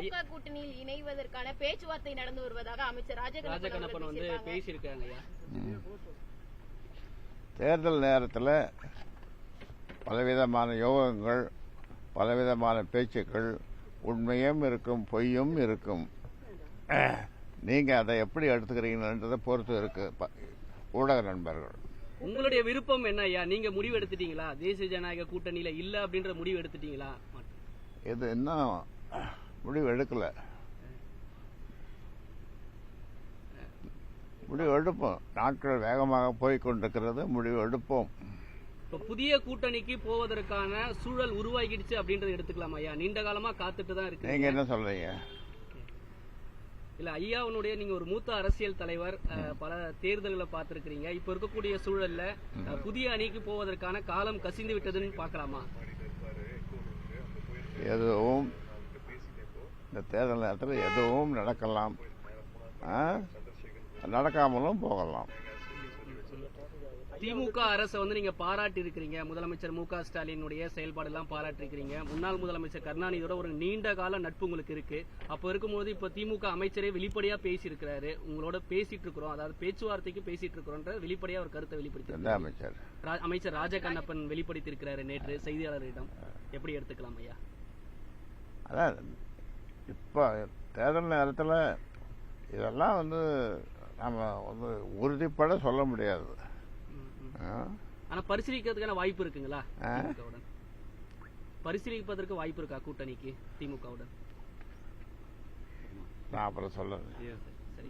திமுக கூட்டணியில் இணைவதற்கான பேச்சுவார்த்தை நடந்து வருவதாக அமைச்சர் ராஜகண்ணப்பன் வந்து பேசியிருக்காங்க. தேர்தல் நேரத்தில் பலவிதமான யோகங்கள் பலவிதமான பேச்சுக்கள் உண்மையும் இருக்கும் பொய்யும் இருக்கும். நீங்கள் அதை எப்படி எடுத்துக்கிறீங்கன்றதை பொறுத்து இருக்கு ப- ஊடக நண்பர்கள். உங்களுடைய விருப்பம் என்ன ஐயா? நீங்க முடிவு எடுத்துட்டீங்களா? தேசிய ஜனநாயக கூட்டணியில இல்ல அப்படின்ற முடிவு எடுத்துட்டீங்களா? இது இன்னும் முடிவு எடுக்கல. முடிவு எடுப்போம். நாட்கள் வேகமாக போய் கொண்டிருக்கிறது முடிவு எடுப்போம். இப்ப புதிய கூட்டணிக்கு போவதற்கான சூழல் உருவாகிடுச்சு அப்படின்றத எடுத்துக்கலாம் ஐயா. நீண்ட காலமா காத்துட்டு தான் நீங்க இருக்கு என்ன சொல்றீங்க? இல்ல ஐயாவுடைய நீங்க ஒரு மூத்த அரசியல் தலைவர் பல தேர்தல்களை பார்த்திருக்கிறீங்க. இப்ப இருக்கக்கூடிய சூழல்ல புதிய அணிக்கு போவதற்கான காலம் கசிந்து விட்டதுன்னு பார்க்கலாமா? எதுவும் இந்த தேர்தல் நேரத்தில் எதுவும் நடக்கலாம்? நடக்காமலும் போகலாம். திமுக அரசை வந்து நீங்க பாராட்டி இருக்கிறீங்க முதலமைச்சர் மு க ஸ்டாலினுடைய செயல்பாடு எல்லாம் பாராட்டி இருக்கிறீங்க முன்னாள் முதலமைச்சர் கருணாநிதியோட ஒரு நீண்ட கால நட்பு உங்களுக்கு இருக்கு. அப்ப இருக்கும்போது இப்ப திமுக அமைச்சரே வெளிப்படையா பேசி இருக்கிறாரு உங்களோட பேசிட்டு இருக்கிறோம் அதாவது பேச்சுவார்த்தைக்கு பேசிட்டு இருக்கிறோன்ற வெளிப்படையா ஒரு கருத்தை வெளிப்படுத்தி அமைச்சர்? அமைச்சர் ராஜகண்ணப்பன் வெளிப்படுத்தி இருக்கிறாரு நேற்று செய்தியாளர்களிடம். எப்படி எடுத்துக்கலாம் ஐயா? அதான் இப்போ தேர்தல் நேரத்தில் இதெல்லாம் வந்து நம்ம வந்து உறுதிப்பட சொல்ல முடியாது. ம், ம். ஆ? ஆனா பரிசீலிக்கிறதுக்கான வாய்ப்பு இருக்குங்களா பரிசீலிப்பதற்கு வாய்ப்பு இருக்கா கூட்டணிக்கு திமுகவுடன்? நான் அப்புறம் சொல்லுறேன்.